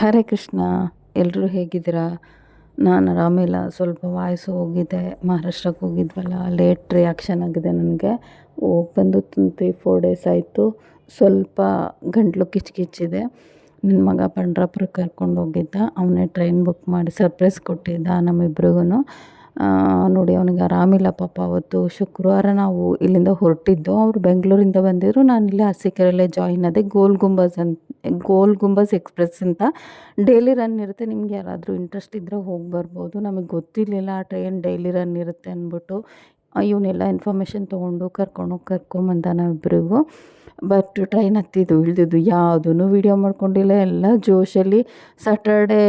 ಹರೇ ಕೃಷ್ಣ ಎಲ್ಲರೂ ಹೇಗಿದ್ದೀರಾ? ನಾನು ಆರಾಮಿಲ್ಲ, ಸ್ವಲ್ಪ ವಾಯ್ಸ್ ಹೋಗಿದೆ, ಮಹಾರಾಷ್ಟ್ರಕ್ಕೆ ಹೋಗಿದ್ವಲ್ಲ ಲೇಟ್ ರಿಯಾಕ್ಷನ್ ಆಗಿದೆ ನನಗೆ. ಹೋಗಿ ಬಂದು ತ್ರೀ ಫೋರ್ ಡೇಸ್ ಆಯಿತು, ಸ್ವಲ್ಪ ಗಂಟ್ಲು ಕಿಚ್ಕಿಚ್ಚಿದೆ. ನನ್ನ ಮಗ ಪಂಡ್ರಾಪುರಕ್ಕೆ ಕರ್ಕೊಂಡು ಹೋಗಿದ್ದ ಅವನೇ ಟ್ರೈನ್ ಬುಕ್ ಮಾಡಿ ಸರ್ಪ್ರೈಸ್ ಕೊಟ್ಟಿದ್ದ ನಮ್ಮಿಬ್ರಿಗೂ ನೋಡಿ, ಅವನಿಗೆ ಆರಾಮಿಲ್ಲ ಪಾಪ. ಅವತ್ತು ಶುಕ್ರವಾರ ನಾವು ಇಲ್ಲಿಂದ ಹೊರಟಿದ್ದು, ಅವರು ಬೆಂಗಳೂರಿಂದ ಬಂದಿದ್ರು. ನಾನು ಇಲ್ಲೇ ಅರಸೀಕೆರೆಯಲ್ಲೇ ಜಾಯಿನ್ ಅದೇ ಗೋಲ್ ಗುಂಬಜ್ ಅಂತ ಗೋಲ್ ಗುಂಬಜ್ ಎಕ್ಸ್ಪ್ರೆಸ್ ಅಂತ ಡೈಲಿ ರನ್ ಇರುತ್ತೆ. ನಿಮ್ಗೆ ಯಾರಾದರೂ ಇಂಟ್ರೆಸ್ಟ್ ಇದ್ದರೆ ಹೋಗಿ ಬರ್ಬೋದು. ನಮಗೆ ಗೊತ್ತಿರಲಿಲ್ಲ, ಆ ಟ್ರೈನ್ ಡೈಲಿ ರನ್ ಇರುತ್ತೆ ಅಂದ್ಬಿಟ್ಟು. ಇವನ್ನೆಲ್ಲ ಇನ್ಫಾರ್ಮೇಷನ್ ತೊಗೊಂಡು ಕರ್ಕೊಂಡೋಗಿ ಕರ್ಕೊಂಬಂದ ನಾವಿಬ್ಬರಿಗೂ ಬಟ್ ಟ್ರೈನ್ ಹತ್ತಿದ್ದು, ಇಳಿದಿದ್ದು ಯಾವುದೂ ವೀಡಿಯೋ ಮಾಡ್ಕೊಂಡಿಲ್ಲ. ಎಲ್ಲ ಜೋಶಲ್ಲಿ ಸ್ಯಾಟರ್ಡೇ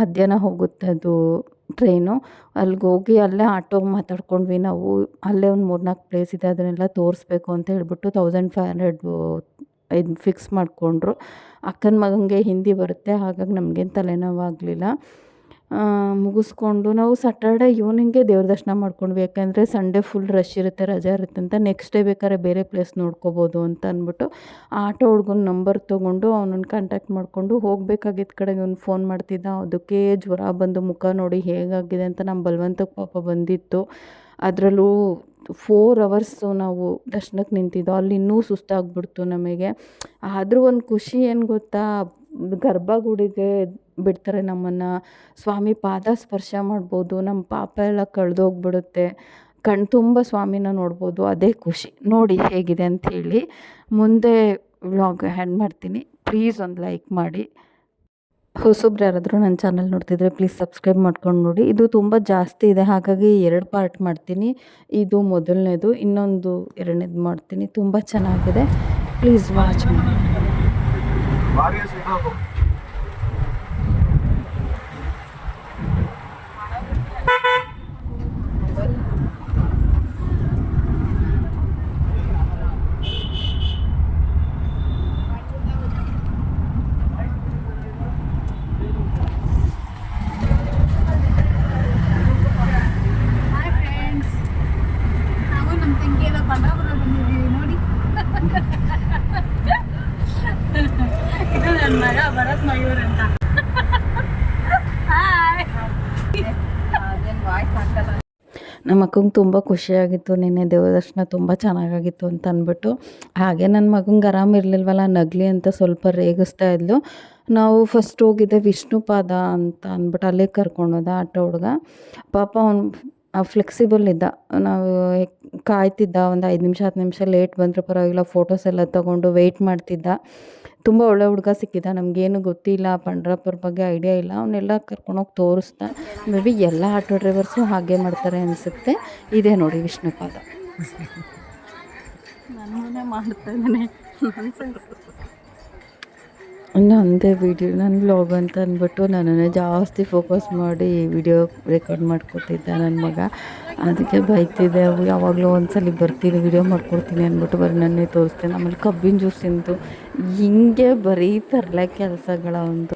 ಮಧ್ಯಾಹ್ನ ಹೋಗುತ್ತೆ ಅದು. ಟ್ರೈನು ಅಲ್ಲಿಗೆ ಹೋಗಿ ಅಲ್ಲೇ ಆಟೋ ಮಾತಾಡ್ಕೊಂಡ್ವಿ ನಾವು. ಅಲ್ಲೇ ಒಂದು ಮೂರು ನಾಲ್ಕು ಪ್ಲೇಸ್ ಇದೆ, ಅದನ್ನೆಲ್ಲ ತೋರಿಸ್ಬೇಕು ಅಂತ ಹೇಳ್ಬಿಟ್ಟು ತೌಸಂಡ್ ಫೈವ್ ಹಂಡ್ರೆಡ್ ಇದು ಫಿಕ್ಸ್ ಮಾಡಿಕೊಂಡ್ರು. ಅಕ್ಕನ ಮಗನಿಗೆ ಹಿಂದಿ ಬರುತ್ತೆ, ಹಾಗಾಗಿ ನಮಗೇನು ತಲೆನೋವಾಗಲಿಲ್ಲ. ಮುಗಿಸ್ಕೊಂಡು ನಾವು ಸಾಟರ್ಡೆ ಈವ್ನಿಂಗೇ ದೇವ್ರ ದರ್ಶನ ಮಾಡ್ಕೊಂಡ್ವಿ. ಯಾಕೆಂದರೆ ಸಂಡೇ ಫುಲ್ ರಶ್ ಇರುತ್ತೆ, ರಜಾ ಇರುತ್ತೆ ಅಂತ. ನೆಕ್ಸ್ಟ್ ಡೇ ಬೇಕಾದ್ರೆ ಬೇರೆ ಪ್ಲೇಸ್ ನೋಡ್ಕೋಬೋದು ಅಂತ ಅಂದ್ಬಿಟ್ಟು ಆಟೋ ಹುಡ್ಗನ ನಂಬರ್ ತೊಗೊಂಡು ಅವನನ್ನು ಕಾಂಟ್ಯಾಕ್ಟ್ ಮಾಡಿಕೊಂಡು ಹೋಗಬೇಕಾಗಿದ್ದ ಕಡೆಗೆ ಅವ್ನು ಫೋನ್ ಮಾಡ್ತಿದ್ದ. ಅದಕ್ಕೆ ಜ್ವರ ಬಂದು ಮುಖ ನೋಡಿ ಹೇಗಾಗಿದೆ ಅಂತ ನಮ್ಮ ಬಲವಂತಕ್ಕೆ ಪಾಪ ಬಂದಿತ್ತು. ಅದರಲ್ಲೂ ಫೋರ್ ಅವರ್ಸು ನಾವು ದರ್ಶನಕ್ಕೆ ನಿಂತಿದ್ದೋ, ಅಲ್ಲಿ ಇನ್ನೂ ಸುಸ್ತಾಗ್ಬಿಡ್ತು ನಮಗೆ. ಆದರೂ ಒಂದು ಖುಷಿ ಏನು ಗೊತ್ತಾ? ಗರ್ಭಗುಡಿಗೆ ಬಿಡ್ತಾರೆ ನಮ್ಮನ್ನು. ಸ್ವಾಮಿ ಪಾದ ಸ್ಪರ್ಶ ಮಾಡ್ಬೋದು ನಮ್ಮ ಪಾಪ ಎಲ್ಲ ಕಳೆದೋಗ್ಬಿಡುತ್ತೆ. ಕಣ್ಣು ತುಂಬ ಸ್ವಾಮಿನ ನೋಡ್ಬೋದು, ಅದೇ ಖುಷಿ. ನೋಡಿ ಹೇಗಿದೆ ಅಂಥೇಳಿ ಮುಂದೆ ವ್ಲಾಗ್ ಹ್ಯಾಂಡ್ ಮಾಡ್ತೀನಿ. ಪ್ಲೀಸ್ ಒಂದು ಲೈಕ್ ಮಾಡಿ. ಹೊಸೊಬ್ರು ಯಾರಾದರೂ ನನ್ನ ಚಾನಲ್ ನೋಡ್ತಿದ್ರೆ ಪ್ಲೀಸ್ ಸಬ್ಸ್ಕ್ರೈಬ್ ಮಾಡ್ಕೊಂಡು ನೋಡಿ. ಇದು ತುಂಬ ಜಾಸ್ತಿ ಇದೆ, ಹಾಗಾಗಿ ಎರಡು ಪಾರ್ಟ್ ಮಾಡ್ತೀನಿ. ಇದು ಮೊದಲನೇದು, ಇನ್ನೊಂದು ಎರಡನೇದು ಮಾಡ್ತೀನಿ. ತುಂಬ ಚೆನ್ನಾಗಿದೆ. ಪ್ಲೀಸ್ ವಾಚ್ ಮಾಡಿ ಹಾಯ್ ಫ್ರೆಂಡ್ಸ್ ನಾವು ನಮ್ಮ ತಂಗಿ ಎಲ್ಲ ಪಂಡ್ರಾಪುರ ಬಂದಿದ್ದೀವಿ ನೋಡಿ ಇದು ನನ್ನ ಅಂತ ನಮ್ಮ ಮಗಂಗೆ ತುಂಬ ಖುಷಿಯಾಗಿತ್ತು, ನಿನ್ನೆ ದೇವದರ್ಶನ ತುಂಬ ಚೆನ್ನಾಗಾಗಿತ್ತು ಅಂತ ಅಂದ್ಬಿಟ್ಟು. ಹಾಗೆ ನನ್ನ ಮಗಂಗೆ ಆರಾಮಿರ್ಲಿಲ್ವಲ್ಲ ನಗಲಿ ಅಂತ ಸ್ವಲ್ಪ ರೇಗಿಸ್ತಾ ಇದ್ಲು. ನಾವು ಫಸ್ಟ್ ಹೋಗಿದ್ದೆ ವಿಷ್ಣುಪಾದ ಅಂತ ಅಂದ್ಬಿಟ್ಟು ಅಲ್ಲೇ ಕರ್ಕೊಂಡೋದ ಆಟೋ ಹುಡುಗ. ಪಾಪ ಅವ್ನು ಫ್ಲೆಕ್ಸಿಬಲ್ ಇದ್ದ. ನಾವು ಕಾಯ್ತಿದ್ದ, ಒಂದು ಐದು ನಿಮಿಷ, ಹತ್ತು ನಿಮಿಷ ಲೇಟ್ ಬಂದರೂ ಪರವಾಗಿಲ್ಲ ಫೋಟೋಸ್ ಎಲ್ಲ ತೊಗೊಂಡು ವೆಯ್ಟ್ ಮಾಡ್ತಿದ್ದ. ತುಂಬ ಒಳ್ಳೆ ಹುಡುಗ ಸಿಕ್ಕಿದ್ದ ನಮಗೇನು ಗೊತ್ತಿಲ್ಲ ಪಂಡ್ರಾಪುರ ಬಗ್ಗೆ ಐಡಿಯಾ ಇಲ್ಲ. ಅವನ್ನೆಲ್ಲ ಕರ್ಕೊಂಡೋಗಿ ತೋರಿಸ್ದ. ಮೇ ಬಿ ಎಲ್ಲ ಆಟೋ ಡ್ರೈವರ್ಸು ಹಾಗೆ ಮಾಡ್ತಾರೆ ಅನಿಸುತ್ತೆ. ಇದೇ ನೋಡಿ ವಿಷ್ಣುಪಾದ ನನ್ನೇ ಮಾಡ್ತಾ ಇದ್ದಾನೆ. ನಂದೇ ವಿಡಿಯೋ ನನ್ನ ಬ್ಲಾಗ್ ಅಂತ ಅಂದ್ಬಿಟ್ಟು ನನ್ನನ್ನೇ ಜಾಸ್ತಿ ಫೋಕಸ್ ಮಾಡಿ ವಿಡಿಯೋ ರೆಕಾರ್ಡ್ ಮಾಡ್ಕೊತಿದ್ದ ನನ್ನ ಮಗ. ಅದಕ್ಕೆ ಬೈತಿದ್ದೆ ಯಾವಾಗಲೂ ಒಂದ್ಸಲ ಬರ್ತೀನಿ ವಿಡಿಯೋ ಮಾಡ್ಕೊಡ್ತೀನಿ ಅಂದ್ಬಿಟ್ಟು ಬರೀ ನನ್ನೇ ತೋರಿಸ್ತೇನೆ. ಆಮೇಲೆ ಕಬ್ಬಿನ ಜ್ಯೂಸ್ ತಿಂತು. ಹಿಂಗೆ ಬರೀ ತರಲೆ ಕೆಲಸಗಳ ಒಂದು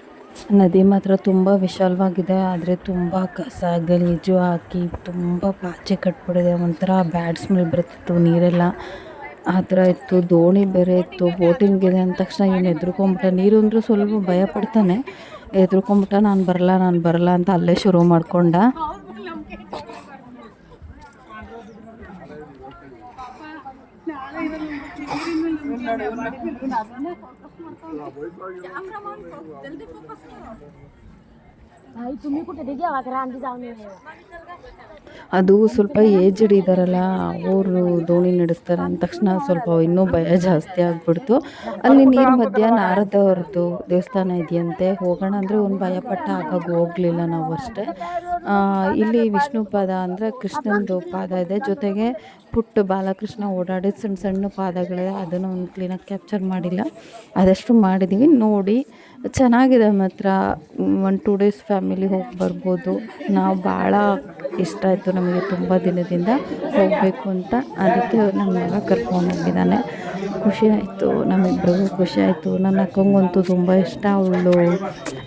ನದಿ ಮಾತ್ರ ತುಂಬ ವಿಶಾಲವಾಗಿದೆ, ಆದರೆ ತುಂಬ ಕಸ ಗಲೀಜು ಹಾಕಿ ತುಂಬ ಪಾಚೆ ಕಟ್ಬಿಡಿದೆ ಒಂಥರ ಬ್ಯಾಡ್ ಸ್ಮೆಲ್ ಬರ್ತಿತ್ತು ನೀರೆಲ್ಲ. ಆ ಥರ ಇತ್ತು, ದೋಣಿ ಬೇರೆ ಇತ್ತು. ಬೋಟಿಂಗ್ ಇದೆ ಅಂದ ತಕ್ಷಣ ಏನು ಎದ್ರುಕೊಂಬಿಟ್ಟ. ನೀರು ಅಂದರೆ ಸ್ವಲ್ಪ ಭಯ ಪಡ್ತಾನೆ. ಎದ್ರುಕೊಂಬಿಟ್ಟ, ನಾನು ಬರಲ್ಲ ನಾನು ಬರಲ್ಲ ಅಂತ ಅಲ್ಲೇ ಶುರು ಮಾಡ್ಕೊಂಡ. ಮಾಡ್ಕೊಂಡು ಅದು ಸ್ವಲ್ಪ ಏಜ್ಡ್ ಇದ್ದಾರಲ್ಲ ಅವರು ದೋಣಿ ನಡೆಸ್ತಾರೆ ಅಂದ ತಕ್ಷಣ ಸ್ವಲ್ಪ ಇನ್ನೂ ಭಯ ಜಾಸ್ತಿ ಆಗಿಬಿಡ್ತು. ಅಲ್ಲಿ ನೀರು ಮಧ್ಯ ನಾರದವ್ರದ್ದು ದೇವಸ್ಥಾನ ಇದೆಯಂತೆ, ಹೋಗೋಣ ಅಂದರೆ ಒಂದು ಭಯಪಟ್ಟ ಆಗಾಗ ಹೋಗಲಿಲ್ಲ ನಾವು ಅಷ್ಟೇ. ಇಲ್ಲಿ ವಿಷ್ಣು ಪಾದ ಅಂದರೆ ಕೃಷ್ಣಂದು ಪಾದ ಇದೆ. ಜೊತೆಗೆ ಪುಟ್ಟ ಬಾಲಕೃಷ್ಣ ಓಡಾಡಿದ ಸಣ್ಣ ಸಣ್ಣ ಪಾದಗಳಿದೆ. ಅದನ್ನು ಒಂದು ಕ್ಲೀನಾಗಿ ಕ್ಯಾಪ್ಚರ್ ಮಾಡಿಲ್ಲ. ಅದಷ್ಟು ಮಾಡಿದ್ದೀವಿ ನೋಡಿ ಚೆನ್ನಾಗಿದೆ ಮಾತ್ರ ಒನ್ ಟೂ ಡೇಸ್ ಫ್ಯಾಮಿಲಿ ಹೋಗಿ ಬರ್ಬೋದು. ನಾವು ಭಾಳ ಇಷ್ಟ ಆಯಿತು ನಮಗೆ ತುಂಬ ದಿನದಿಂದ ಹೋಗಬೇಕು ಅಂತ. ಅದಕ್ಕೆ ನಮ್ಮ ಮಗ ಕರ್ಕೊಂಡು ಹೋಗಿದ್ದಾನೆ. ಖುಷಿ ಆಯಿತು ನಮ್ಮಿಬ್ಬರಿಗೂ ಖುಷಿ ಆಯಿತು. ನನ್ನ ಅಕ್ಕಂಗಂತೂ ತುಂಬ ಇಷ್ಟ ಅವಳು.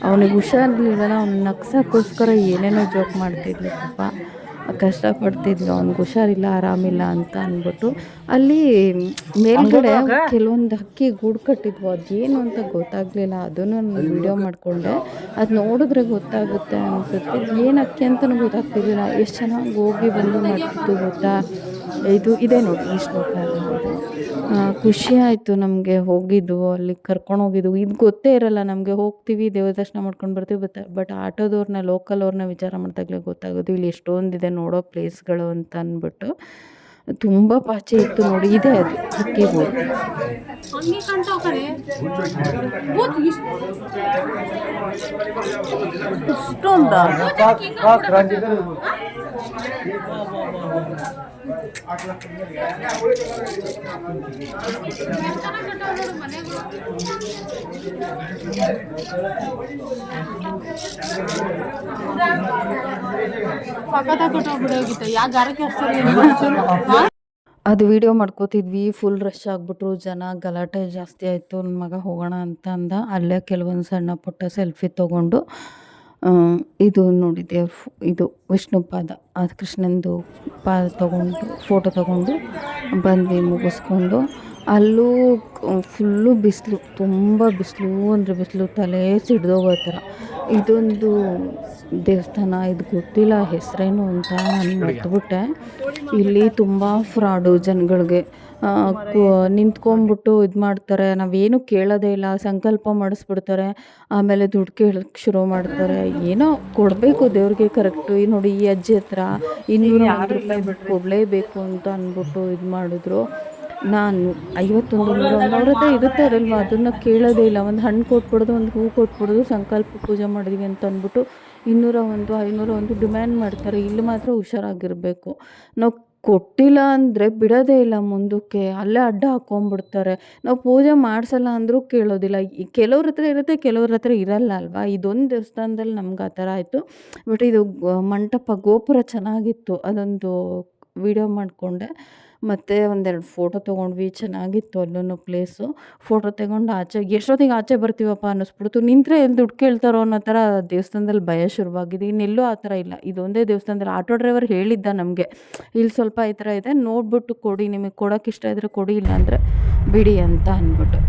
ಅವನಿಗೆ ಹುಷಾರಿರಲಿಲ್ಲ ಅವ್ನು ನಗ್ಸೋಕ್ಕೋಸ್ಕರ ಏನೇನೋ ಜೋಕ್ ಮಾಡ್ತಿದ್ಲು ಪಾಪ. ಕಷ್ಟಪಡ್ತಿದ್ಲು. ಅವ್ನಿಗೆ ಹುಷಾರಿಲ್ಲ ಆರಾಮಿಲ್ಲ ಅಂತ ಅಂದ್ಬಿಟ್ಟು ಅಲ್ಲಿ ಮೇಲ್ಗಡೆ ಕೆಲವೊಂದು ಹಕ್ಕಿ ಗೂಡು ಕಟ್ಟಿದ್ವು. ಅದೇನು ಅಂತ ಗೊತ್ತಾಗಲಿಲ್ಲ. ಅದನ್ನು ನಾನು ವಿಡಿಯೋ ಮಾಡಿಕೊಂಡೆ. ಅದು ನೋಡಿದ್ರೆ ಗೊತ್ತಾಗುತ್ತೆ ಅನಿಸುತ್ತೆ. ಏನು ಅಕ್ಕಿ ಅಂತಲೂ ಗೊತ್ತಾಗ್ತಿದ್ದಿಲ್ಲ ಎಷ್ಟು ಚೆನ್ನಾಗಿ ಹೋಗಿ ಬಂದು ಮಾಡ್ತಿದ್ದು ಗೊತ್ತಾ? ಇದು ಇದೆ ನೋಡಿ ಈ ಶ್ಲೋಕ. ಖುಷಿ ಆಯಿತು ನಮಗೆ ಹೋಗಿದ್ದು ಅಲ್ಲಿ ಕರ್ಕೊಂಡು ಹೋಗಿದ್ದು. ಇದು ಗೊತ್ತೇ ಇರಲ್ಲ ನಮಗೆ ಹೋಗ್ತೀವಿ ದೇವ್ರ ದರ್ಶನ ಮಾಡ್ಕೊಂಡು ಬರ್ತೀವಿ ಬಟ್ ಬಟ್ ಆಟೋದವ್ರನ್ನ ಲೋಕಲ್ ಅವ್ರನ್ನ ವಿಚಾರ ಮಾಡಿದಾಗಲೇ ಗೊತ್ತಾಗೋದು. ಇಲ್ಲಿ ಎಷ್ಟೊಂದಿದೆ ನೋಡೋ ಪ್ಲೇಸ್ಗಳು ಅಂತ ಅಂದ್ಬಿಟ್ಟು ತುಂಬ ಪಾಚೆ ಇತ್ತು ನೋಡಿ ಇದೆ ಅದು. ಅಕ್ಕಿ ಹಂಗೆ. ಅದು ವಿಡಿಯೋ ಮಾಡ್ಕೋತಿದ್ವಿ ಫುಲ್ ರಶ್ ಆಗ್ಬಿಟ್ರು, ಜನ ಗಲಾಟೆ ಜಾಸ್ತಿ ಆಯಿತು ನನ್ನ ಮಗ ಹೋಗೋಣ ಅಂತ ಅಂದ ಅಲ್ಲೇ ಕೆಲವೊಂದು ಸಣ್ಣ ಪುಟ್ಟ ಸೆಲ್ಫಿ ತೊಗೊಂಡು ಇದು ನೋಡಿದ್ದೆ ಫ್- ಇದು ವಿಷ್ಣು ಪಾದ. ಆ ಕೃಷ್ಣಂದು ಪಾದ ತಗೊಂಡು ಫೋಟೋ ತಗೊಂಡು ಬಂದು ಮುಗಿಸ್ಕೊಂಡು. ಅಲ್ಲೂ ಫುಲ್ಲು ಬಿಸಿಲು ತುಂಬ ಬಿಸಿಲು ಅಂದರೆ ಬಿಸಿಲು ತಲೆ ಸಿಡ್ದೋಗೋ ಥರ ಇದೊಂದು ದೇವಸ್ಥಾನ ಇದು ಗೊತ್ತಿಲ್ಲ ಹೆಸರೇನು ಅಂತ ನಾನು ಮರ್ತುಬಿಟ್ಟೆ. ಇಲ್ಲಿ ತುಂಬ ಫ್ರಾಡು ಜನಗಳಿಗೆ. ನಿಂತ್ಕೊಂಡ್ಬಿಟ್ಟು ಇದು ಮಾಡ್ತಾರೆ. ನಾವೇನು ಕೇಳೋದೇ ಇಲ್ಲ. ಸಂಕಲ್ಪ ಮಾಡಿಸ್ಬಿಡ್ತಾರೆ. ಆಮೇಲೆ ದುಡ್ಡು ಕೇಳಕ್ಕೆ ಶುರು ಮಾಡ್ತಾರೆ. ಏನೋ ಕೊಡಬೇಕು ದೇವ್ರಿಗೆ ಕರೆಕ್ಟು ಈ ನೋಡಿ ಈ ಅಜ್ಜಿ ಹತ್ರ ಇನ್ನೂರು ರೂಪಾಯಿ ಬಿಟ್ಟು ಕೊಡಲೇಬೇಕು ಅಂತ ಅಂದ್ಬಿಟ್ಟು ಇದು ಮಾಡಿದ್ರು. ನಾನು ಐವತ್ತೊಂದು ನೂರ ಒಂದು ಅವ್ರ ಹತ್ರ ಇರುತ್ತೆ ಅದಲ್ವಾ ಅದನ್ನು ಕೇಳೋದೇ ಇಲ್ಲ. ಒಂದು ಹಣ್ಣು ಕೊಟ್ಬಿಡೋದು ಒಂದು ಹೂ ಕೊಟ್ಬಿಡೋದು ಸಂಕಲ್ಪ ಪೂಜೆ ಮಾಡಿದ್ವಿ ಅಂತ ಅಂದ್ಬಿಟ್ಟು ಇನ್ನೂರ ಒಂದು ಐನೂರ ಒಂದು ಡಿಮ್ಯಾಂಡ್ ಮಾಡ್ತಾರೆ. ಇಲ್ಲಿ ಮಾತ್ರ ಹುಷಾರಾಗಿರಬೇಕು. ನಾವು ಕೊಟ್ಟಿಲ್ಲ ಅಂದರೆ ಬಿಡೋದೇ ಇಲ್ಲ ಮುಂದಕ್ಕೆ. ಅಲ್ಲೇ ಅಡ್ಡ ಹಾಕ್ಕೊಂಬಿಡ್ತಾರೆ ನಾವು ಪೂಜೆ ಮಾಡಿಸಲ್ಲ ಅಂದರೂ ಕೇಳೋದಿಲ್ಲ. ಕೆಲವ್ರ ಹತ್ರ ಇರುತ್ತೆ, ಕೆಲವ್ರ ಹತ್ರ ಇರಲ್ಲ ಅಲ್ವಾ? ಇದೊಂದು ದೇವಸ್ಥಾನದಲ್ಲಿ ನಮ್ಗೆ ಆ ಥರ ಆಯಿತು. ಬಟ್ ಇದು ಮಂಟಪ ಗೋಪುರ ಚೆನ್ನಾಗಿತ್ತು. ಅದೊಂದು ವಿಡಿಯೋ ಮಾಡಿಕೊಂಡೆ. ಮತ್ತು ಒಂದೆರಡು ಫೋಟೋ ತೊಗೊಂಡ್ವಿ, ಚೆನ್ನಾಗಿತ್ತು ಅಲ್ಲೂ ಪ್ಲೇಸು ಫೋಟೋ ತಗೊಂಡು ಆಚೆ, ಎಷ್ಟೊತ್ತಿಗೆ ಆಚೆ ಬರ್ತೀವಪ್ಪ ಅನ್ನಿಸ್ಬಿಡ್ತು. ನಿಂತರೆ ಎಲ್ಲಿ ದುಡ್ಡು ಕೇಳ್ತಾರೋ ಅನ್ನೋ ಥರ ದೇವಸ್ಥಾನದಲ್ಲಿ ಭಯ ಶುರುವಾಗಿದೆ. ಇನ್ನೆಲ್ಲೂ ಆ ಥರ ಇಲ್ಲ. ಇದೊಂದೇ ದೇವಸ್ಥಾನದಲ್ಲಿ ಆಟೋ ಡ್ರೈವರ್ ಹೇಳಿದ್ದ ನಮಗೆ. ಇಲ್ಲಿ ಸ್ವಲ್ಪ ಈ ಥರ ಇದೆ, ನೋಡ್ಬಿಟ್ಟು ಕೊಡಿ, ನಿಮಗೆ ಕೊಡೋಕೆ ಇಷ್ಟ ಇದ್ದರೆ ಕೊಡಿ ಇಲ್ಲ ಅಂದರೆ ಬಿಡಿ ಅಂತ ಅಂದ್ಬಿಟ್ಟು.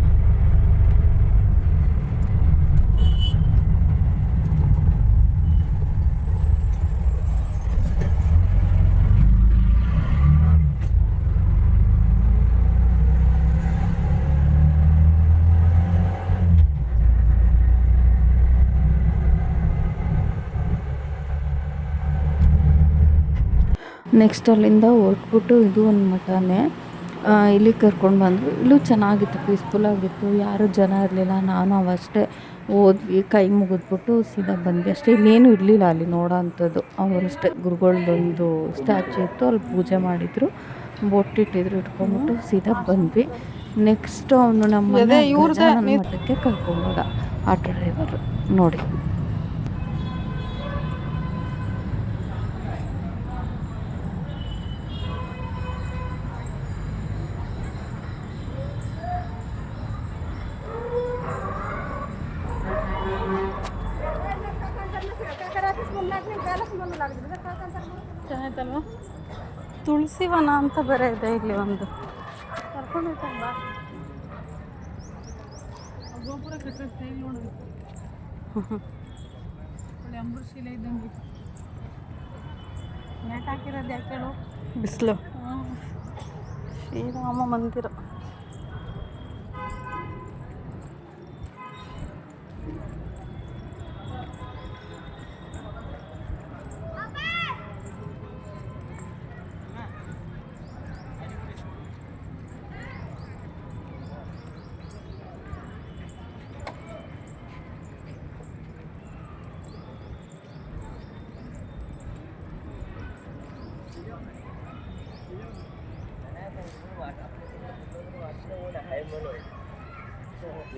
ನೆಕ್ಸ್ಟ್ ಅಲ್ಲಿಂದ ಹೊರಟ್ಬಿಟ್ಟು ಇದು ಒಂದು ಮಠನೇ. ಇಲ್ಲಿ ಕರ್ಕೊಂಡು ಬಂದರು ಇಲ್ಲೂ ಚೆನ್ನಾಗಿತ್ತು ಪೀಸ್ಫುಲ್ ಆಗಿತ್ತು. ಯಾರೂ ಜನ ಇರಲಿಲ್ಲ. ನಾನು ಅವಷ್ಟೇ ಹೋದ್ವಿ. ಕೈ ಮುಗಿದ್ಬಿಟ್ಟು ಸೀದಾ ಬಂದ್ವಿ. ಅಷ್ಟೇ ಇನ್ನೇನು ಇರಲಿಲ್ಲ ಅಲ್ಲಿ ನೋಡೋ ಅಂಥದ್ದು ಅವರಷ್ಟೇ ಗುರುಗಳ್ದೊಂದು ಸ್ಟ್ಯಾಚು ಇತ್ತು. ಅಲ್ಲಿ ಪೂಜೆ ಮಾಡಿದರು. ಬೊಟ್ಟಿಟ್ಟಿದ್ರು ಇಟ್ಕೊಂಡ್ಬಿಟ್ಟು ಸೀದಾ ಬಂದ್ವಿ. ನೆಕ್ಸ್ಟ್ ಅವನು ನಮ್ಮ ಮಠಕ್ಕೆ ಕರ್ಕೊಂಡೋದ ಆಟೋ ಡ್ರೈವರು ನೋಡಿ. ತುಳಸಿ ಅಂತ ಬೇರೆ ಇದೆ ಇಲ್ಲಿ ಒಂದು. ಕರ್ಕೊಂಡು ಗೋಪುರ ಕಟ್ಟಿರೋ ಸ್ಟೈಲ್ ನೋಡಿದ್ವಿ ಒಳ್ಳೆ ಅಂಬರ್ ಶಿಲೆ ಇದ್ದಂಗೆ ನೆಟ್ ಹಾಕಿರೋದು ಯಾಕೆ ಬಿಸಿಲು. ಶ್ರೀರಾಮ ಮಂದಿರ.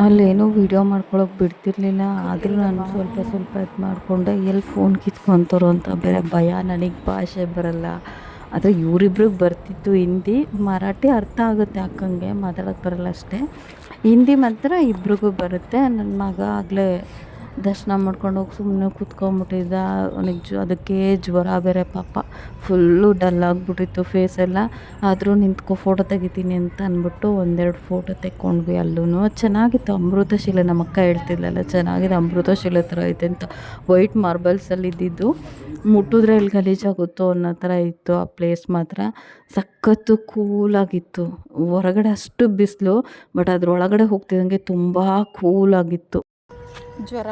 ಅಲ್ಲೇನೋ ವೀಡಿಯೋ ಮಾಡ್ಕೊಳಕ್ಕೆ ಬಿಡ್ತಿರ್ಲಿಲ್ಲ. ಆದರೂ ನಾನು ಸ್ವಲ್ಪ ಸ್ವಲ್ಪ ಇದು ಮಾಡಿಕೊಂಡೆ. ಎಲ್ಲಿ ಫೋನ್ ಕಿತ್ಕೊತಾರೋ ಅಂತ ಬೇರೆ ಭಯ. ನನಗೆ ಭಾಷೆ ಬರಲ್ಲ. ಆದರೆ ಇವರಿಬ್ರಿಗೆ ಬರ್ತಿತ್ತು ಹಿಂದಿ. ಮರಾಠಿ ಅರ್ಥ ಆಗುತ್ತೆ ಅಕ್ಕಂಗೆ. ಮಾತಾಡೋಕ್ಕೆ ಬರಲ್ಲ ಅಷ್ಟೇ. ಹಿಂದಿ ಮಾತ್ರ ಇಬ್ರಿಗೂ ಬರುತ್ತೆ. ನನ್ನ ಮಗ ಆಗಲೇ ದರ್ಶನ ಮಾಡ್ಕೊಂಡು ಹೋಗಿ ಸುಮ್ಮನೆ ಕುತ್ಕೊಂಬಿಟ್ಟಿದ್ದ. ಅವನಿಗೆ ಅದಕ್ಕೆ ಜ್ವರ ಬೇರೆ ಪಾಪ. ಫುಲ್ಲು ಡಲ್ ಆಗಿಬಿಟ್ಟಿತ್ತು ಫೇಸ್ ಎಲ್ಲ. ಆದರೂ ನಿಂತ್ಕೊ ಫೋಟೋ ತೆಗಿತೀನಿ ಅಂತ ಅಂದ್ಬಿಟ್ಟು ಒಂದೆರಡು ಫೋಟೋ ತೆಕ್ಕೊಂಡ್ವಿ ಅಲ್ಲೂ ಚೆನ್ನಾಗಿತ್ತು, ಅಮೃತಶಿಲೆ. ನಮ್ಮ ಅಕ್ಕ ಹೇಳ್ತಿದ್ಲಲ್ಲ, ಚೆನ್ನಾಗಿದೆ ಅಮೃತಶಿಲೆ ಥರ ಐತೆ ಅಂತ. ವೈಟ್ ಮಾರ್ಬಲ್ಸಲ್ಲಿ ಇದ್ದಿದ್ದು. ಮುಟ್ಟಿದ್ರೆ ಎಲ್ಲಿ ಗಲೀಜಾಗುತ್ತೋ ಅನ್ನೋ ಥರ ಇತ್ತು ಆ ಪ್ಲೇಸ್ ಮಾತ್ರ. ಸಖತ್ತು ಕೂಲಾಗಿತ್ತು ಹೊರಗಡೆ ಅಷ್ಟು ಬಿಸಿಲು ಬಟ್ ಅದ್ರೊಳಗಡೆ ಹೋಗ್ತಿದ್ದಂಗೆ ತುಂಬ ಕೂಲಾಗಿತ್ತು ಜ್ವರ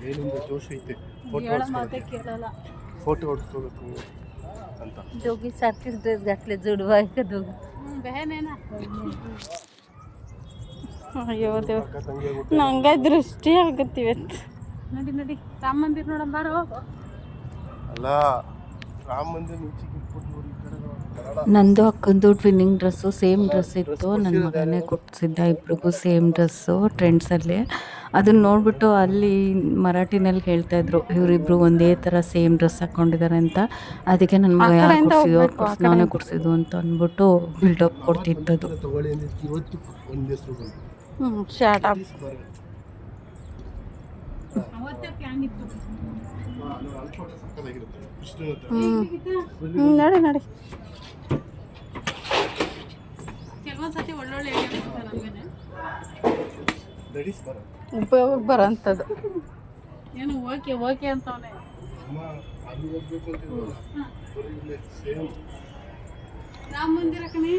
ಮೇಲಿಂದ ಜೋಶ್ ಐತೆ ಫೋಟೋ ಹೇಳೋ ಮಾತೇ ಕೇಳಲ್ಲ ಫೋಟೋ ಹೊಡ್ಸ್ಕೋಬೇಕು ಅಂತ दोघी सारखेच ड्रेस घातले जुडवा आहे का दोघं ಬೆಹನೇನಾ ಅಯ್ಯೋ ದೇವ್ ಅಕ್ಕ ತಂಗಿ ಆಗ್ಬಿಟ್ಟು ನಂಗೆ ದೃಷ್ಟಿ ಆಗತ್ತೆ ಇವತ್ತು ನಡಿ ನಡಿ ರಾಮ ಮಂದಿರ ನೋಡೋಣ ಬಾರೋ ಅಲ್ಲ ರಾಮ ಮಂದಿರ ಮುಂಚೆಗೆ ಇಟ್ಬಿಟ್ಟು ನಂದು ಅಕ್ಕಂದು ಟ್ವಿನ್ನಿಂಗ್ ಡ್ರೆಸ್ಸು ಸೇಮ್ ಡ್ರೆಸ್ ಇತ್ತು. ನನ್ನ ಮಗನೇ ಕೊಡ್ಸಿದ್ದ ಇಬ್ರಿಗೂ ಸೇಮ್ ಡ್ರೆಸ್ಸು ಟ್ರೆಂಡ್ಸಲ್ಲಿ ಅದನ್ನ ನೋಡಿಬಿಟ್ಟು ಅಲ್ಲಿ ಮರಾಠಿನಲ್ಲಿ ಹೇಳ್ತಾಯಿದ್ರು ಇವರಿಬ್ರು ಒಂದೇ ಥರ ಸೇಮ್ ಡ್ರೆಸ್ ಹಾಕ್ಕೊಂಡಿದ್ದಾರೆ ಅಂತ. ಅದಕ್ಕೆ ನನ್ನ ಮಗ ಯಾರು ಕೊಡ್ಸಿದ್ದು ಅವ್ರು ಕೊಡ್ಸಿ ನಾನೇ ಕೊಡಿಸಿದ್ದು ಅಂತ ಅಂದ್ಬಿಟ್ಟು ಬಿಲ್ಡಪ್ ಕೊಡ್ತಿದ್ದದು. ಹ್ಞೂ ನೋಡಿ ಅಪ್ ಬರೋದು. ಅವತ್ತೇ ಪ್ಲಾನ್ ಇತ್ತು ಹಾ, ಅದು ಅಲ್ಲಿ ಫೋಟೋ ಸಕ್ಕತ್ತಾಗಿರುತ್ತೆ ಕೃಷ್ಣನ ಹತ್ರ ಹ್ಞೂ ಹ್ಞೂ ನಡಿ ನಡಿ ಕೆಲವೊಂದು ಸತಿ ಒಳ್ಳೊಳ್ಳೆ ಉಪಯೋಗ ಬರೋಂಥದ್ದು ಏನು ಓಕೆ ಓಕೆ ಅಂತವನೇ. ರಾಮ ಮಂದಿರ ಕಣೆ.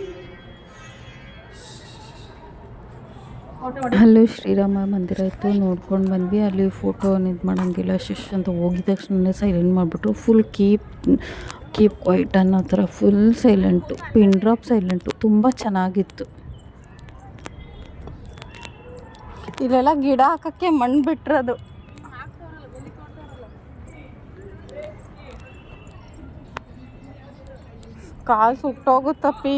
ಅಲ್ಲೂ ಶ್ರೀರಾಮ ಮಂದಿರ ಇತ್ತು. ನೋಡ್ಕೊಂಡು ಬಂದ್ವಿ. ಅಲ್ಲಿ ಫೋಟೋ ಇದು ಮಾಡೋಂಗಿಲ್ಲ. ಶಿಶ್ ಅಂತ ಹೋಗಿದ ತಕ್ಷಣ ಸೈಲೆಂಟ್ ಮಾಡಿಬಿಟ್ರು. ಫುಲ್ ಕೀಪ್ ಕೀಪ್ ಕ್ವೈಟ್ ಅನ್ನೋ ಥರ full silent pin drop silent ತುಂಬ ಚೆನ್ನಾಗಿತ್ತು. ಇಲ್ಲೆಲ್ಲ ಗಿಡ ಹಾಕಕ್ಕೆ ಮಣ್ಣು ಬಿಟ್ಟಿರೋದು ಕಾಲು ಸುಟ್ಟೋಗುತ್ತಪ್ಪಿ.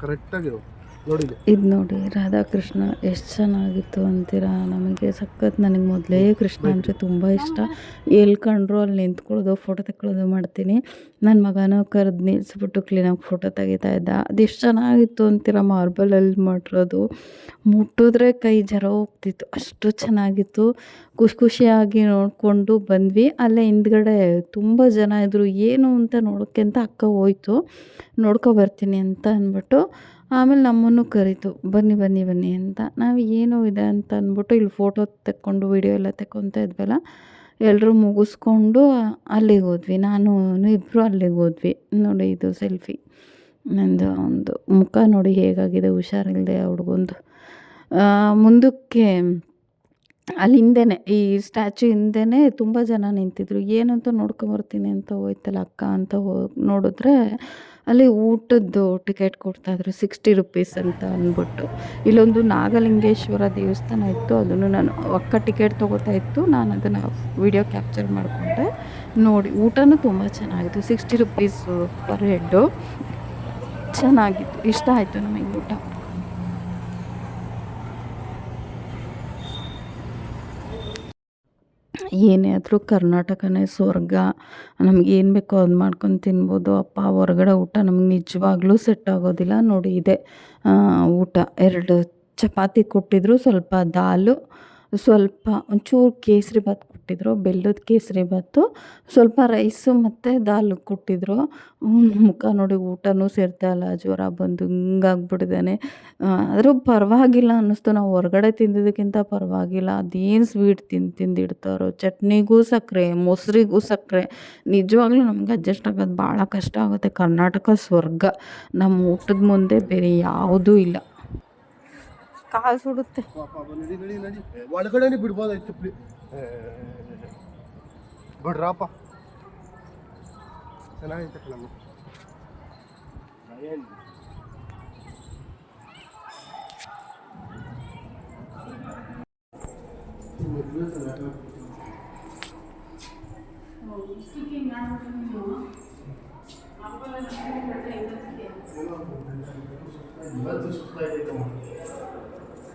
ಕರೆಕ್ಟಾಗಿರೋ ನೋಡಿ ಇಲ್ಲಿ. ಇದು ನೋಡಿ ರಾಧಾಕೃಷ್ಣ ಎಷ್ಟು ಚೆನ್ನಾಗಿತ್ತು ಅಂತೀರಾ? ನಮಗೆ ಸಖತ್ ನನಗೆ ಮೊದಲೇ ಕೃಷ್ಣ ಅಂದರೆ ತುಂಬ ಇಷ್ಟ. ಎಲ್ಲಿ ಕಂಡ್ರು ಅಲ್ಲಿ ನಿಂತ್ಕೊಳ್ಳೋದು ಫೋಟೋ ತಗೊಳ್ಳೋದು ಮಾಡ್ತೀನಿ. ನನ್ನ ಮಗನೂ ಕರೆದು ನಿಲ್ಲಿಸ್ಬಿಟ್ಟು ಕ್ಲೀನಾಗಿ ಫೋಟೋ ತೆಗಿತಾ ಇದ್ದ. ಎಷ್ಟು ಚೆನ್ನಾಗಿತ್ತು ಅಂತೀರಾ ಮಾರ್ಬಲಲ್ಲಿ ಮಾಡಿರೋದು. ಮುಟ್ಟಿದ್ರೆ ಕೈ ಜರ ಹೋಗ್ತಿತ್ತು. ಅಷ್ಟು ಚೆನ್ನಾಗಿತ್ತು. ಖುಷಿ ಖುಷಿಯಾಗಿ ನೋಡಿಕೊಂಡು ಬಂದ್ವಿ. ಅಲ್ಲೇ ಹಿಂದ್ಗಡೆ ತುಂಬ ಜನ ಇದ್ದರು ಏನು ಅಂತ ನೋಡೋಕ್ಕೆ ಅಂತ ಅಕ್ಕ ಹೋಯ್ತು. ನೋಡ್ಕೊ ಬರ್ತೀನಿ ಅಂತ ಅಂದ್ಬಿಟ್ಟು ಆಮೇಲೆ ನಮ್ಮನ್ನು ಕರೀತು, ಬನ್ನಿ ಬನ್ನಿ ಬನ್ನಿ ಅಂತ. ನಾವು ಏನೋ ಇದೆ ಅಂತ ಅಂದ್ಬಿಟ್ಟು ಇಲ್ಲಿ ಫೋಟೋ ತೆಕ್ಕೊಂಡು ವಿಡಿಯೋ ಎಲ್ಲ ತೆಕ್ಕೊತಾ ಇದ್ವಲ್ಲ ಎಲ್ಲರೂ ಮುಗಿಸ್ಕೊಂಡು ಅಲ್ಲಿಗೆ ಹೋದ್ವಿ. ನಾನು ಇಬ್ಬರು ಅಲ್ಲಿಗೆ ಹೋದ್ವಿ. ನೋಡಿ ಇದು ಸೆಲ್ಫಿ. ನಂದು ಒಂದು ಮುಖ ನೋಡಿ ಹೇಗಾಗಿದೆ ಹುಷಾರಿಲ್ಲದೆ ಹುಡುಗೊಂದು. ಮುಂದಕ್ಕೆ ಅಲ್ಲಿ ಈ ಸ್ಟ್ಯಾಚು ಹಿಂದೆನೇ ತುಂಬ ಜನ ನಿಂತಿದ್ರು. ಏನಂತ ನೋಡ್ಕೊಂಬರ್ತೀನಿ ಅಂತ ಹೋಯ್ತಲ್ಲ ಅಕ್ಕ ಅಂತ ಹೋಗಿ ನೋಡಿದ್ರೆ ಅಲ್ಲಿ ಊಟದ್ದು ಟಿಕೆಟ್ ಕೊಡ್ತಾಯಿದ್ರು ಸಿಕ್ಸ್ಟಿ ರುಪೀಸ್ ಅಂತ ಅಂದ್ಬಿಟ್ಟು. ಇಲ್ಲೊಂದು ನಾಗಲಿಂಗೇಶ್ವರ ದೇವಸ್ಥಾನ ಇತ್ತು, ಅದನ್ನು ನಾನು ಅಕ್ಕ ಟಿಕೆಟ್ ತೊಗೋತಾ ಇತ್ತು. ನಾನು ಅದನ್ನು ವಿಡಿಯೋ ಕ್ಯಾಪ್ಚರ್ ಮಾಡಿಕೊಂಡೆ. ನೋಡಿ, ಊಟನೂ ತುಂಬ ಚೆನ್ನಾಗಿತ್ತು ಸಿಕ್ಸ್ಟಿ ರುಪೀಸು ಪರ್ ಹೆಡ್ಡು ಚೆನ್ನಾಗಿತ್ತು. ಇಷ್ಟ ಆಯಿತು ನಮಗೆ ಊಟ. ಏನೇ ಆದರೂ ಕರ್ನಾಟಕನೇ ಸ್ವರ್ಗ. ನಮಗೇನು ಬೇಕೋ ಅದು ಮಾಡ್ಕೊಂಡು ತಿನ್ಬೋದು. ಅಪ್ಪ, ಹೊರಗಡೆ ಊಟ ನಮ್ಗೆ ನಿಜವಾಗ್ಲೂ ಸೆಟ್ ಆಗೋದಿಲ್ಲ. ನೋಡಿ ಇದೆ ಊಟ. ಎರಡು ಚಪಾತಿ ಕೊಟ್ಟಿದ್ರು ಸ್ವಲ್ಪ ದಾಲು ಸ್ವಲ್ಪ ಒಂಚೂರು ಕೇಸರಿ ಭಾತ್ ಕೊಟ್ಟಿದ್ರು, ಬೆಲ್ಲದ ಕೇಸರಿ ಭಾತು, ಸ್ವಲ್ಪ ರೈಸು ಮತ್ತು ದಾಲ್ ಕೊಟ್ಟಿದ್ರು. ಮುಖ ನೋಡಿ ಊಟನೂ ಸೇರ್ತಾ ಇಲ್ಲ, ಜ್ವರ ಬಂದು ಹಿಂಗಾಗ್ಬಿಟ್ಟಿದ್ದಾನೆ ಆದರೂ ಪರವಾಗಿಲ್ಲ ಅನ್ನಿಸ್ತು. ನಾವು ಹೊರಗಡೆ ತಿಂದಿದ್ದಕ್ಕಿಂತ ಪರವಾಗಿಲ್ಲ. ಅದೇನು ಸ್ವೀಟ್ ತಿಂದು ತಿಂದಿಡ್ತಾರೋ. ಚಟ್ನಿಗೂ ಸಕ್ಕರೆ, ಮೊಸರಿಗೂ ಸಕ್ಕರೆ. ನಿಜವಾಗ್ಲೂ ನಮ್ಗೆ ಅಡ್ಜಸ್ಟ್ ಆಗೋದು ಭಾಳ ಕಷ್ಟ ಆಗುತ್ತೆ. ಕರ್ನಾಟಕ ಸ್ವರ್ಗ. ನಮ್ಮ ಊಟದ ಮುಂದೆ ಬೇರೆ ಯಾವುದೂ ಇಲ್ಲ. ಕಾಲು ಸುಡುತ್ತೆ ಪಾಪ ನಡಿ ನಡಿ ನಡಿ ಒಳಗಡೆನೆ ಬಿಡ್ಬೋದಾಯ್ತು ಪ್ಲಿ ಬಿಡ್ರಪ್ಪ ಚೆನ್ನಾಗೈತೆ ಕಣಮ್ಮ ಏನು ಇವತ್ತು ಸುಸ್ತಾಗೈತಮ್ಮ ಸುಸ್ತಾಗಿದ್ದು ಎಷ್ಟು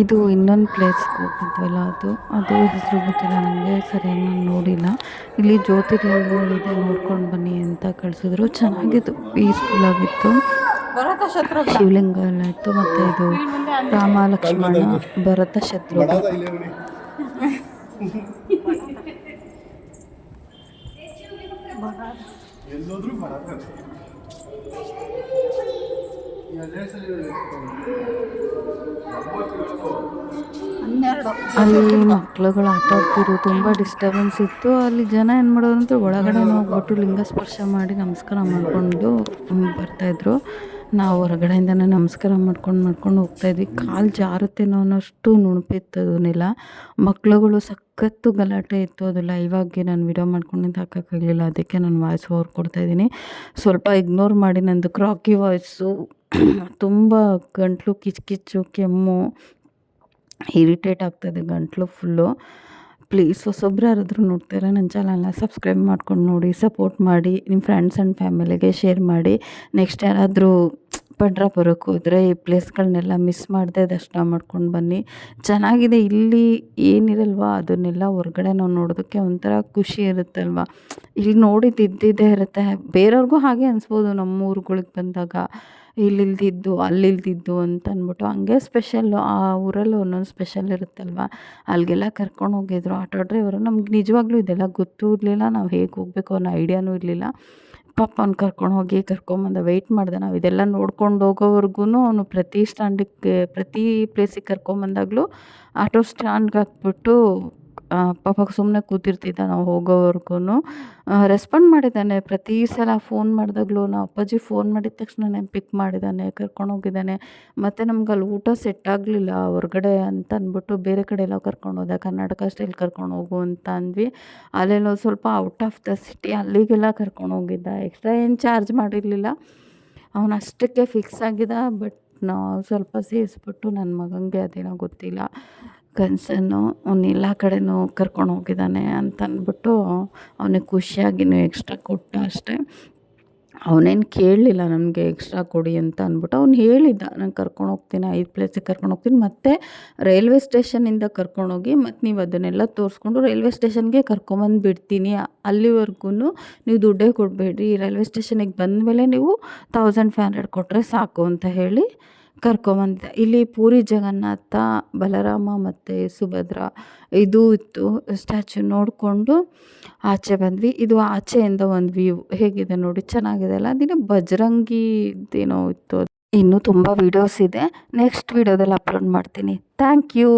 ಇದು ಇನ್ನೊಂದು ಪ್ಲೇಸ್ಗೆ ಹೋಗಿದ್ವಲ್ಲ ಅದು. ಅದು ಹೆಸರು ಗೊತ್ತಿಲ್ಲ ನನಗೆ ಸರಿಯಾಗಿ ನಾನು ನೋಡಿಲ್ಲ. ಇಲ್ಲಿ ಜ್ಯೋತಿರ್ಲಿಂಗಗಳಿದೆ ನೋಡ್ಕೊಂಡು ಬನ್ನಿ ಅಂತ ಕಳಿಸಿದ್ರು. ಚೆನ್ನಾಗಿತ್ತು ಪೀಸ್ಫುಲ್ ಆಗಿತ್ತು. ಶಿವಲಿಂಗ ಎಲ್ಲ ಇತ್ತು ಮತ್ತು ಇದು ರಾಮ ಲಕ್ಷ್ಮಣ ಭರತ ಶತ್ರು. ಎಲ್ಲೋದ್ರೂ ಅಲ್ಲಿ ಮಕ್ಳುಗಳು ಆಟ ಆಡ್ತಿದ್ರು, ತುಂಬ ಡಿಸ್ಟರ್ಬೆನ್ಸ್ ಇತ್ತು. ಅಲ್ಲಿ ಜನ ಏನು ಮಾಡೋರು ಅಂತ ಒಳಗಡೆ ಹೋಗ್ಬಿಟ್ಟು ಲಿಂಗ ಸ್ಪರ್ಶ ಮಾಡಿ ನಮಸ್ಕಾರ ಮಾಡಿಕೊಂಡು ಬರ್ತಾಯಿದ್ರು ನಾವು ಹೊರಗಡೆಯಿಂದನೇ ನಮಸ್ಕಾರ ಮಾಡ್ಕೊಂಡು ಮಾಡ್ಕೊಂಡು ಹೋಗ್ತಾಯಿದ್ವಿ ಕಾಲು ಜಾರುತ್ತೇನೋ ಅನ್ನೋಷ್ಟು ನುಣುಪಿತ್ತು ಅದನ್ನೆಲ್ಲ. ನೆಲ ಮಕ್ಳುಗಳು ಸಖತ್ತು ಗಲಾಟೆ ಇತ್ತು ಅದು ಲೈವಾಗಿ ನಾನು ವಿಡಿಯೋ ಮಾಡ್ಕೊಂಡಿದ್ದು ಹಾಕೋಕ್ಕಾಗಲಿಲ್ಲ. ಅದಕ್ಕೆ ನಾನು ವಾಯ್ಸ್ ಓವರ್ ಕೊಡ್ತಾಯಿದ್ದೀನಿ ಸ್ವಲ್ಪ ಇಗ್ನೋರ್ ಮಾಡಿ ನಂದು ಕ್ರಾಕಿ ವಾಯ್ಸು ತುಂಬ ಗಂಟಲು ಕಿಚ್ಕಿಚ್ಚು ಕಿಚ್ಚು, ಕೆಮ್ಮು ಇರಿಟೇಟ್ ಆಗ್ತಾಯಿದೆ ಗಂಟಲು ಫುಲ್ಲು ಪ್ಲೀಸ್ ಹೊಸೊಬ್ರು ಯಾರಾದರೂ ನೋಡ್ತಾರೆ ನನ್ನ ಚಾನಲ್ನ ಸಬ್ಸ್ಕ್ರೈಬ್ ಮಾಡ್ಕೊಂಡು ನೋಡಿ ಸಪೋರ್ಟ್ ಮಾಡಿ ನಿಮ್ಮ ಫ್ರೆಂಡ್ಸ್ ಆ್ಯಂಡ್ ಫ್ಯಾಮಿಲಿಗೆ ಶೇರ್ ಮಾಡಿ. ನೆಕ್ಸ್ಟ್ ಯಾರಾದರೂ ಪಂಡ್ರಾಪುರಕ್ಕೆ ಹೋದರೆ ಈ ಪ್ಲೇಸ್ಗಳನ್ನೆಲ್ಲ ಮಿಸ್ ಮಾಡದೆ ದರ್ಶನ ಮಾಡ್ಕೊಂಡು ಬನ್ನಿ. ಚೆನ್ನಾಗಿದೆ. ಇಲ್ಲಿ ಏನಿರಲ್ವ? ಅದನ್ನೆಲ್ಲ ಹೊರ್ಗಡೆ ನಾವು ನೋಡೋದಕ್ಕೆ ಒಂಥರ ಖುಷಿ ಇರುತ್ತಲ್ವ? ಇಲ್ಲಿ ನೋಡಿದ್ದು ಇದ್ದಿದ್ದೇ ಇರುತ್ತೆ. ಬೇರೆಯವ್ರಿಗೂ ಹಾಗೆ ಅನಿಸ್ಬೋದು ನಮ್ಮ ಊರುಗಳಿಗೆ ಬಂದಾಗ. ಇಲ್ಲಿಲ್ದಿದ್ದು, ಅಲ್ಲಿಲ್ದಿದ್ದು ಅಂತ ಅಂದ್ಬಿಟ್ಟು ಹಂಗೆ ಸ್ಪೆಷಲ್ಲು ಆ ಊರಲ್ಲಿ ಒಂದೊಂದು ಸ್ಪೆಷಲ್ ಇರುತ್ತಲ್ವ? ಅಲ್ಲಿಗೆಲ್ಲ ಕರ್ಕೊಂಡು ಹೋಗಿದ್ರು. ಆಟೋ ಡ್ರೈವರು ನಮ್ಗೆ ನಿಜವಾಗ್ಲೂ ಇದೆಲ್ಲ ಗೊತ್ತೂ ಇರಲಿಲ್ಲ. ನಾವು ಹೇಗೆ ಹೋಗಬೇಕು ಅನ್ನೋ ಐಡಿಯಾನೂ ಇರಲಿಲ್ಲ. ಪಾಪ ಅವ್ನು ಕರ್ಕೊಂಡು ಹೋಗಿ ಕರ್ಕೊಂಬಂದ ವೆಯ್ಟ್ ಮಾಡಿದೆ. ನಾವು ಇದೆಲ್ಲ ನೋಡ್ಕೊಂಡು ಹೋಗೋವರೆಗೂ ಅವನು ಪ್ರತಿ ಸ್ಟ್ಯಾಂಡಿಗೆ ಪ್ರತಿ ಪ್ಲೇಸಿಗೆ ಕರ್ಕೊಂಬಂದಾಗಲೂ ಆಟೋ ಸ್ಟ್ಯಾಂಡ್ಗೆ ಹಾಕ್ಬಿಟ್ಟು ಪಾಪ ಸುಮ್ಮನೆ ಕೂತಿರ್ತಿದ್ದ ನಾವು ಹೋಗೋವರೆಗೂ ರೆಸ್ಪಾಂಡ್ ಮಾಡಿದ್ದಾನೆ. ಪ್ರತಿ ಸಲ ಫೋನ್ ಮಾಡಿದಾಗಲೂ ನಾವು ಅಪ್ಪಾಜಿ ಫೋನ್ ಮಾಡಿದ ತಕ್ಷಣನೇ ಪಿಕ್ ಮಾಡಿದ್ದಾನೆ ಕರ್ಕೊಂಡು ಹೋಗಿದ್ದಾನೆ ಮತ್ತು ನಮ್ಗೆ ಅಲ್ಲಿ ಊಟ ಸೆಟ್ ಆಗಲಿಲ್ಲ, ಹೊರಗಡೆ ಅಂತ ಅಂದ್ಬಿಟ್ಟು ಬೇರೆ ಕಡೆ ಎಲ್ಲ ಕರ್ಕೊಂಡು ಹೋದೆ. ಕರ್ನಾಟಕ ಸ್ಟೈಲ್ ಕರ್ಕೊಂಡು ಹೋಗು ಅಂತ ಅಂದ್ವಿ. ಅಲ್ಲೆಲ್ಲ ಸ್ವಲ್ಪ ಔಟ್ ಆಫ್ ದ ಸಿಟಿ ಅಲ್ಲಿಗೆಲ್ಲ ಕರ್ಕೊಂಡು ಹೋಗಿದ್ದ. ಎಕ್ಸ್ಟ್ರಾ ಏನು ಚಾರ್ಜ್ ಮಾಡಿರಲಿಲ್ಲ. ಅವನು ಅಷ್ಟಕ್ಕೆ ಫಿಕ್ಸ್ ಆಗಿದ್ದ ಬಟ್ ನಾವು ಸ್ವಲ್ಪ ಸೇರಿಸ್ಬಿಟ್ಟು ನನ್ನ ಮಗನಿಗೆ ಅದೇನೋ ಗೊತ್ತಿಲ್ಲ. ಕನ್ಸನ್ನು ಅವ್ನು ಎಲ್ಲ ಕಡೆಯೂ ಕರ್ಕೊಂಡು ಹೋಗಿದ್ದಾನೆ ಅಂತ ಅಂದ್ಬಿಟ್ಟು ಅವನಿಗೆ ಖುಷಿಯಾಗಿನೂ ಎಕ್ಸ್ಟ್ರಾ ಕೊಟ್ಟ ಅಷ್ಟೇ. ಅವನೇನು ಕೇಳಲಿಲ್ಲ ನಮಗೆ ಎಕ್ಸ್ಟ್ರಾ ಕೊಡಿ ಅಂತ ಅಂದ್ಬಿಟ್ಟು ಅವ್ನು ಹೇಳಿದ್ದ, ನಾನು ಕರ್ಕೊಂಡು ಹೋಗ್ತೀನಿ, ಐದು ಪ್ಲೇಸಿಗೆ ಕರ್ಕೊಂಡು ಹೋಗ್ತೀನಿ, ಮತ್ತು ರೈಲ್ವೆ ಸ್ಟೇಷನಿಂದ ಕರ್ಕೊಂಡೋಗಿ ಮತ್ತು ನೀವು ಅದನ್ನೆಲ್ಲ ತೋರಿಸ್ಕೊಂಡು ರೈಲ್ವೆ ಸ್ಟೇಷನ್ಗೆ ಕರ್ಕೊಂಬಂದು ಬಿಡ್ತೀನಿ. ಅಲ್ಲಿವರೆಗೂ ನೀವು ದುಡ್ಡೇ ಕೊಡಬೇಡಿ ರೈಲ್ವೆ ಸ್ಟೇಷನಿಗೆ ಬಂದಮೇಲೆ ನೀವು ತೌಸಂಡ್ ಫೈವ್ ಹಂಡ್ರೆಡ್ ಕೊಟ್ಟರೆ ಸಾಕು, ಅಂತ ಹೇಳಿ ಕರ್ಕೊಂಬಂದಿದ್ದೆ. ಇಲ್ಲಿ ಪೂರಿ ಜಗನ್ನಾಥ, ಬಲರಾಮ ಮತ್ತು ಸುಭದ್ರ ಇದು ಇತ್ತು. ಸ್ಟ್ಯಾಚು ನೋಡಿಕೊಂಡು ಆಚೆ ಬಂದ್ವಿ. ಇದು ಆಚೆಯಿಂದ ಒಂದು ವ್ಯೂ. ಹೇಗಿದೆ ನೋಡಿ, ಚೆನ್ನಾಗಿದೆ ಅಲ್ಲ? ಅದಿನ ಬಜರಂಗಿದೇನೋ ಇತ್ತು. ಇನ್ನೂ ತುಂಬ ವೀಡಿಯೋಸ್ ಇದೆ. ನೆಕ್ಸ್ಟ್ ವೀಡಿಯೋದಲ್ಲಿ ಅಪ್ಲೋಡ್ ಮಾಡ್ತೀನಿ. Thank you